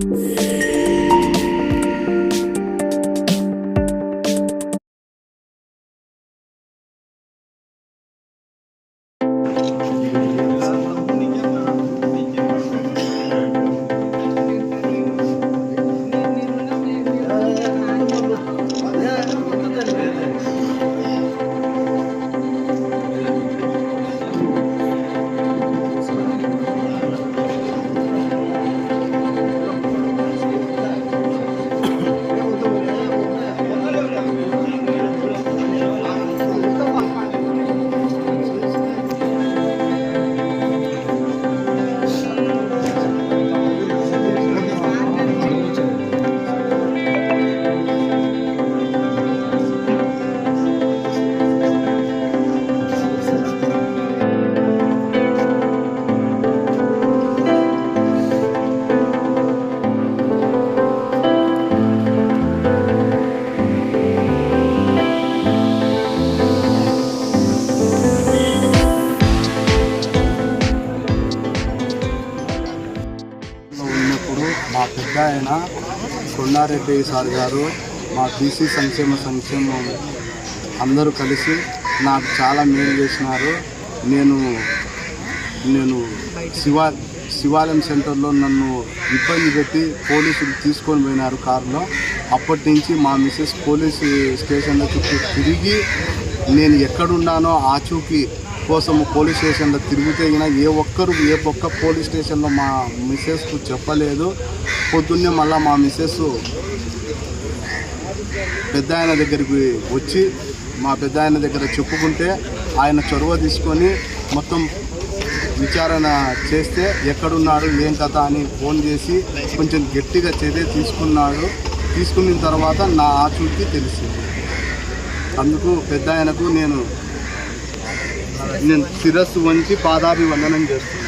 Yeah. పెద్ద ఆయన Kondareddy sir గారు మా బీసీ సంక్షేమ సంక్షేమం అందరూ కలిసి నాకు చాలా మేలు చేసినారు. నేను నేను శివా శివాలయం సెంటర్లో నన్ను ఇబ్బంది పెట్టి పోలీసులు తీసుకొని పోయినారు కారులో. అప్పటి నుంచి మా మిస్సెస్ పోలీసు స్టేషన్లో చుట్టూ తిరిగి నేను ఎక్కడున్నానో ఆచూకీ కోసం పోలీస్ స్టేషన్లో తిరిగితే ఏ ఒక్కరు ఏ ఒక్క పోలీస్ స్టేషన్లో మా మిస్సెస్కు చెప్పలేదు. పొద్దున్నే మళ్ళీ మా మిస్సెస్ పెద్ద ఆయన దగ్గరికి వచ్చి మా పెద్ద ఆయన దగ్గర చెప్పుకుంటే ఆయన చొరవ తీసుకొని మొత్తం విచారణ చేస్తే ఎక్కడున్నాడు ఏం కథ అని ఫోన్ చేసి కొంచెం గట్టిగా చర్య తీసుకున్నాడు. తీసుకున్న తర్వాత నా ఆచూకీ తెలిసింది. అందుకు పెద్ద ఆయనకు నేను నేను శిరస్సు వంచి పాదాభివందనం చేస్తున్నాను.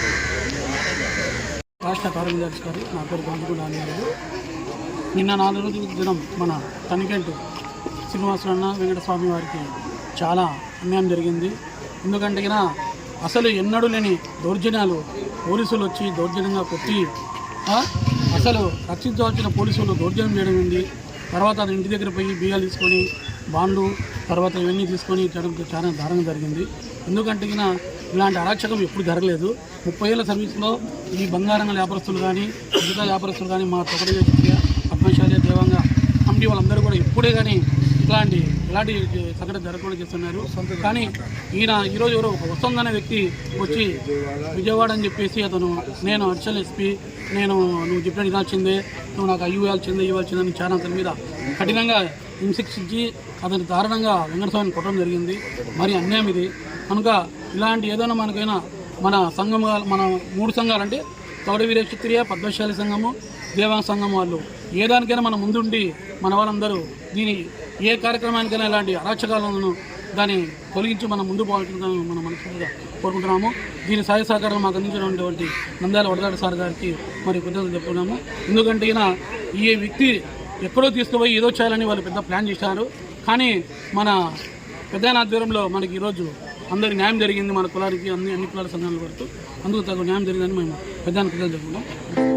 రాష్ట్ర కార్యదర్శి నా పేరు గంగుడు ఆంజనేయులు నిన్న నాలుగు రోజుల దినం మన తనికెంటు శ్రీనివాసులన్న వెంకటస్వామి వారికి చాలా అన్యాయం జరిగింది. ఎందుకంటే అసలు ఎన్నడూ లేని దౌర్జన్యాలు పోలీసులు వచ్చి దౌర్జన్యంగా కొట్టి అసలు రక్షించవలసిన పోలీసులు దౌర్జన్యం చేయడం ఉంది తర్వాత అది ఇంటి దగ్గర పోయి బియ్యాలు తీసుకొని బాండ్లు తర్వాత ఇవన్నీ తీసుకొని జరగ చాలా దారుణం జరిగింది. ఎందుకంటే ఇలాంటి అరాచకం ఎప్పుడు జరగలేదు. ముప్పై ఏళ్ళ సర్వీస్లో ఈ బంగారంగ వ్యాపారస్తులు కానీ మిగతా వ్యాపారస్తులు కానీ మా తొకటి పద్మశాలి దేవంగ కమిటీ వాళ్ళందరూ కూడా ఇప్పుడే కానీ ఇట్లాంటి ఇలాంటి సంఘటన జరగకుండా చేస్తున్నారు. కానీ ఈయన ఈరోజు ఎవరో ఒక వసంత్ అనే వ్యక్తి వచ్చి విజయవాడ అని చెప్పేసి అతను నేను అర్చల్ ఎస్పీ నేను నువ్వు చెప్పిన ఇవ్వాల్సిందే నువ్వు నాకు అయ్యి ఇవ్వాల్సిందే ఇవ్వాల్సిందే అని చాలా అతని మీద కఠినంగా హింసించి అతని దారుణంగా వెంకటస్వామిని కొట్టడం జరిగింది. మరి అన్యాయం ఇది. కనుక ఇలాంటి ఏదైనా మనకైనా మన సంఘం మన మూడు సంఘాలు అంటే తౌడ వీరక్షత్రియ పద్మశాలి సంఘము దేవాంగ సంఘం వాళ్ళు. ఏ దానికైనా మన ముందుండి మన వాళ్ళందరూ దీని ఏ కార్యక్రమానికైనా ఇలాంటి అరాచకాలను దాన్ని తొలగించి మనం ముందు పోవాలని మనం మనస్ఫూర్తిగా కోరుకుంటున్నాము. దీని సహాయ సహకారం మాకు అందించినటువంటి నంద్యాల వడదాడి సార్ గారికి మరి కృతజ్ఞతలు చెప్తున్నాము ఎందుకంటే ఈయన ఈ వ్యక్తి ఎక్కడో తీసుకుపోయి ఏదో చేయాలని వాళ్ళు పెద్ద ప్లాన్ చేశారు. కానీ మన పెద్ద ఆధ్వర్యంలో మనకి ఈరోజు అందరికి న్యాయం జరిగింది. మన కులానికి అన్ని అన్ని కులాల సంఘాల వరకు అందుకు తగు న్యాయం జరిగిందని మేము పెద్ద కృతజ్ఞతలు